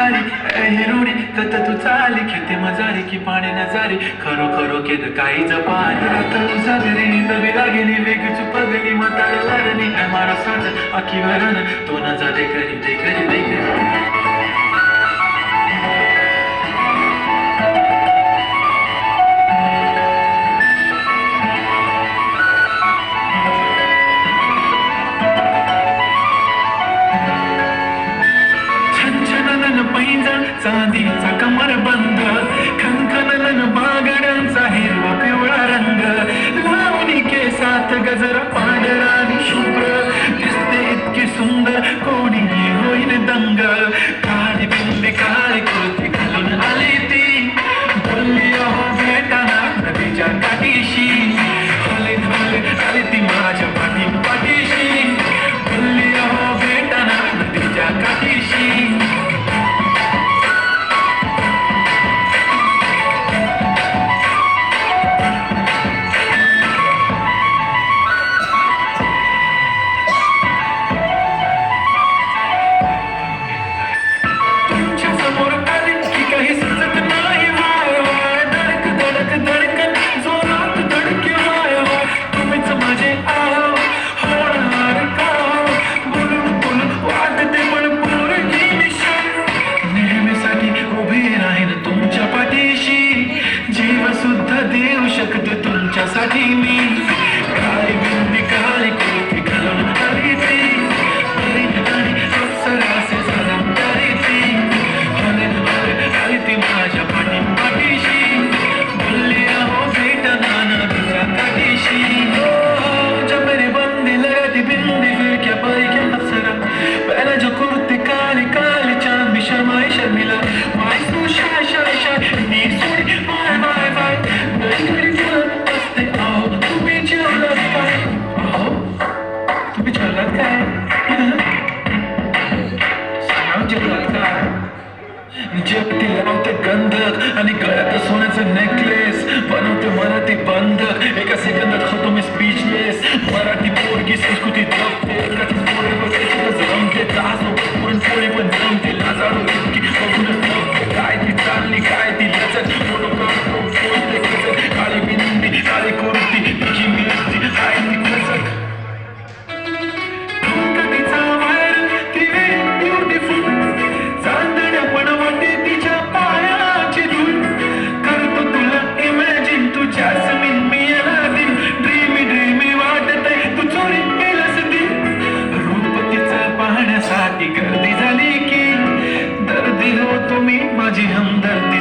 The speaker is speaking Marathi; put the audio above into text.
तारी हिरुडी तत तू चाली खेते मजारी की पाणी नजारी. खरो खरो केद काही जपानी आता उसागरी नवी लागली वेगच पगली म्हातारा लागली मारा साज अखी वरण. तो नजा देखरी देखरी देखरी चांदीचा कमर बंद. खनखनलन बागड्यांचा हिरवा पिवळा रंग. लावणी के साथ गजर पांढरा आणि शुभ्र. दिसते इतकी सुंदर कोणी होईल दंग. ಕಡಿಮೆ आमची प्रार्थना आहे जगती लावते गंध आणि गळ्यात सोन्याचं नेक मुझे हमदर्दी